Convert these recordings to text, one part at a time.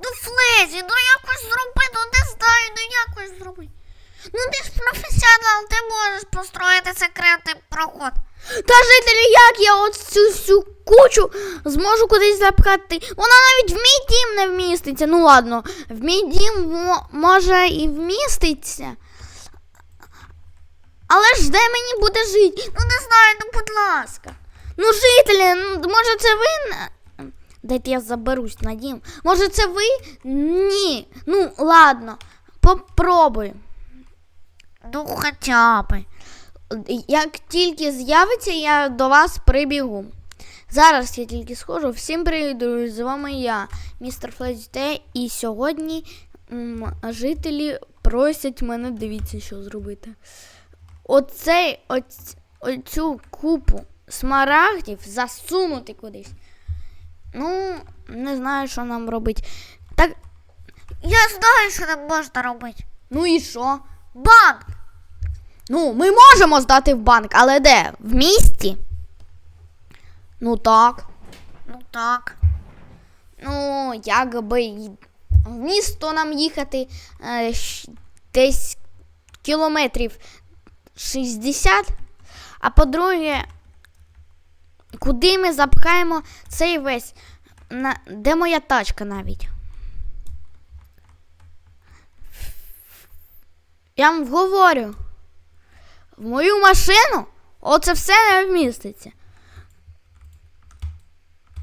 Ну, Флезі, ну якось зроби, ну не знаю, ну якось зроби. Ну ти ж професіонал, ти можеш построїти секретний проход. Та жителі, як я от цю всю кучу зможу кудись запхати? Вона навіть в мій дім не вміститься. Ну ладно, в мій дім мо- може і вміститься. Але ж де мені буде жити? Ну не знаю, ну будь ласка. Ну, жителі, ну, може це ви. Дайте я заберусь на дім. Може це ви? Ні. Ну, ладно, попробуй. Ну хоча б. Як тільки з'явиться, я до вас прибігу. Зараз я тільки схожу. Всім привіт! З вами я, містер Фледжте, і сьогодні м, жителі просять мене, дивіться, що зробити. Оцей, оць, оцю купу смарагдів засунути кудись. Ну, не знаю, що нам робити. Так, Я знаю, що там можна робити. ну і що? Банк! Ну, ми можемо здати в банк, але де? В місті? Ну так. Ну так. Ну, якби в місто нам їхати е, десь кілометрів 60. А по-друге, куди ми запхаємо цей весь. На, де моя тачка навіть? Я вам говорю. В мою машину оце все не вміститься.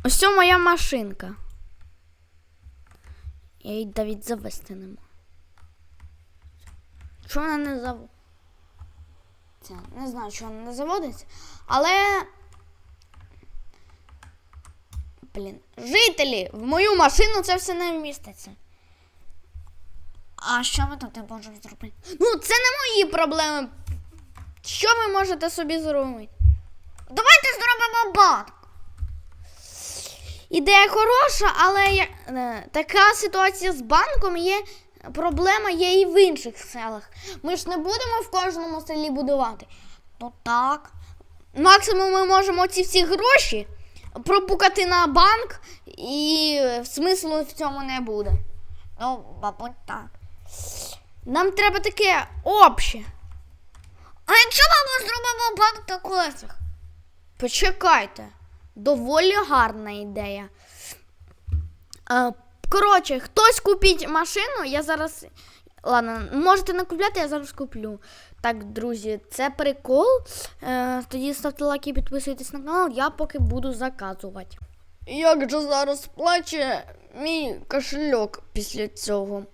Ось це моя машинка. Я її навіть завести не можу. Що вона не заводиться? Не знаю, що вона не заводиться, але. Блін, жителі, в мою машину це все не вміститься. А що ми тут не можемо зробити? Ну, це не мої проблеми. Що ви можете собі зробити? Давайте зробимо банк. Ідея хороша, але я- е, така ситуація з банком є. Проблема є і в інших селах. Ми ж не будемо в кожному селі будувати. Ну так. Максимум ми можемо ці всі гроші пропукати на банк, і смислу в цьому не буде. Ну, мабуть, так. Нам треба таке обще. А якщо ми зробимо банк на колесах? Почекайте. Доволі гарна ідея. Е, коротше, хтось купіть машину, я зараз. Ладно, можете не купляти, я зараз куплю. Так, друзі, це прикол. Е, тоді ставте лайки, і підписуйтесь на канал, я поки буду заказувати. Як же зараз плаче мій кошельок після цього?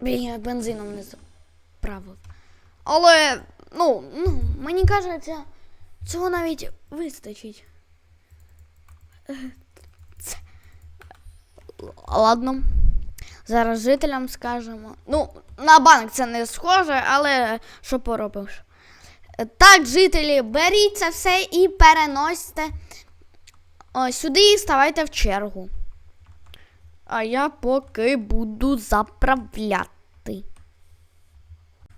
Блін, я бензином не заправив. Але, ну, ну, мені кажеться, цього навіть вистачить. Е. Ладно. Зараз жителям скажемо. Ну, на банк це не схоже, але що поробиш. Е, Так, жителі, беріть це все і переносьте о, сюди і ставайте в чергу. А я поки буду заправляти.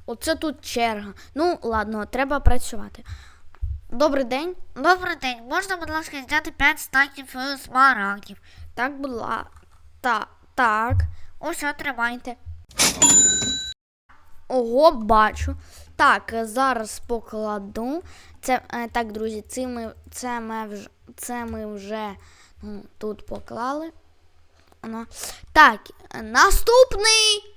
Оце тут черга. Ну, ладно, треба працювати. Добрий день. Добрий день. Можна, будь ласка, зняти 5 стаків е, смарагдів. Так, була. Та, так. Ось отримайте. Ого, бачу. Так, е, зараз покладу. Це е, так, друзі, це ми, це ми вже, це ми вже ну, тут поклали. Воно. Так, е, наступний.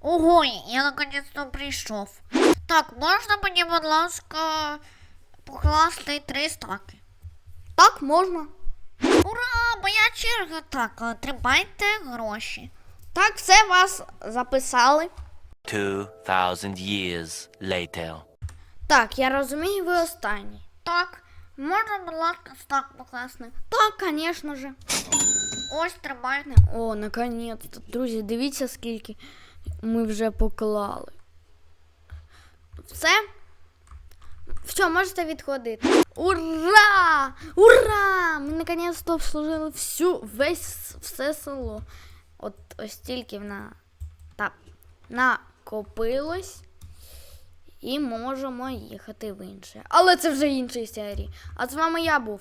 Ого, я наконець-то прийшов. Так, можна мені, будь ласка, покласти три стаки? Так, можна. Ура! Моя черга. Так, е, тримайте гроші. Так, все вас записали. 2,000 years later. Так, я розумію, ви останній. Так, можна, будь ласка, стак покласти? Так, звісно же. Ось тримайте. О, наконець-то. Друзі, дивіться, скільки ми вже поклали. Все? Все, можете відходити. Ура! Ура! Ми наконець-то обслужили всю, весь все село. От ось тільки на, та, накопилось. І можемо їхати в інше. Але це вже іншої серії. А з вами я був.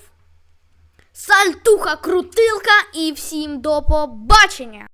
Сальтуха Крутилка і всім до побачення!